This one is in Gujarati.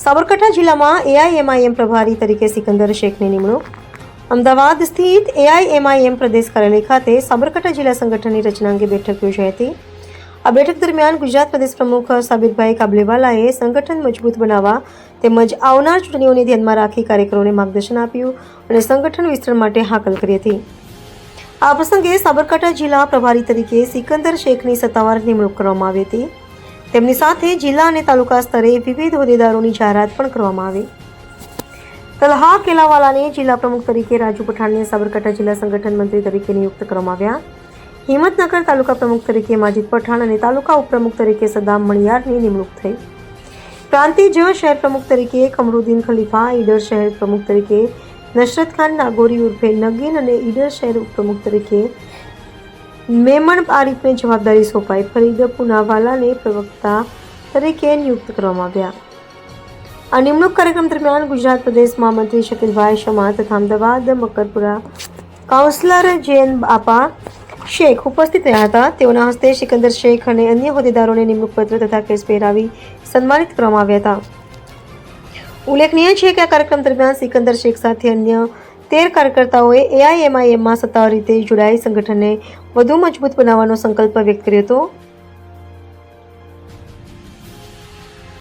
સાબરકાંઠા જિલ્લામાં એઆઈએમઆઈએમ પ્રભારી તરીકે સિકંદર શેખની નિમણૂક. અમદાવાદ સ્થિત એઆઈએમઆઈએમ પ્રદેશ કાર્યાલય ખાતે સાબરકાંઠા જિલ્લા સંગઠનની રચના અંગે બેઠક યોજાઈ હતી. આ બેઠક દરમિયાન ગુજરાત પ્રદેશ પ્રમુખ સાબિરભાઈ કાબલેવાલાએ સંગઠન મજબૂત બનાવવા તેમજ આવનાર ચૂંટણીઓને ધ્યાનમાં રાખી કાર્યકરોને માર્ગદર્શન આપ્યું અને સંગઠન વિસ્તરણ માટે હાકલ કરી હતી. આ પ્રસંગે સાબરકાંઠા જિલ્લા પ્રભારી તરીકે સિકંદર શેખની સત્તાવાર નિમણૂક કરવામાં આવી હતી. તેમની સાથે જિલ્લા અને તાલુકા સ્તરે વિવિધ હોદ્દેદારોની જાહેરાત પણ કરવામાં આવી. તલહા કેલાવાલાને જિલ્લા પ્રમુખ તરીકે રાજુ પઠાણને સાબરકાંઠા જિલ્લા સંગઠન મંત્રી તરીકે નિયુક્ત કરવામાં આવ્યા. હિંમતનગર તાલુકા પ્રમુખ તરીકે માજીદ પઠાણ અને તાલુકા ઉપપ્રમુખ તરીકે સદામ મણિયારની નિમણૂક થઈ. પ્રાંતિજ શહેર પ્રમુખ તરીકે કમરુદ્દીન ખલીફા, ઈડર શહેર પ્રમુખ તરીકે નસરત ખાન, નાગોરી ઉર્ફે નગીન અને ઈડર શહેર ઉપપ્રમુખ તરીકે મેમણ આરીફને જવાબદારી સોંપાઈ. ફરીદ પુનાવાલાને પ્રવક્તા તરીકે નિયુક્ત કરવામાં આવ્યા. આ નિમણૂક કાર્યક્રમ દરમિયાન ગુજરાત પ્રદેશ મહામંત્રી શકીલભાઈ શમા તથા અમદાવાદ, મકરપુરા કાઉન્સિલર જૈન બાપા શેખ ઉપસ્થિત રહ્યા હતા. તેઓના હસ્તે સિકંદર શેખ અને અન્ય હોદ્દેદારોને નિમણૂક પત્ર તથા કેસ પહેરાવી સન્માનિત કરવામાં આવ્યા હતા. ઉલ્લેખનીય છે કે આ કાર્યક્રમ દરમિયાન સિકંદર શેખ સાથે અન્ય તેર કાર્યકર્તાઓએ એઆઈએમઆઈએમમાં સત્તાવાર રીતે જોડાઈ સંગઠનને વધુ મજબૂત બનાવવાનો સંકલ્પ વ્યક્ત કર્યો હતો.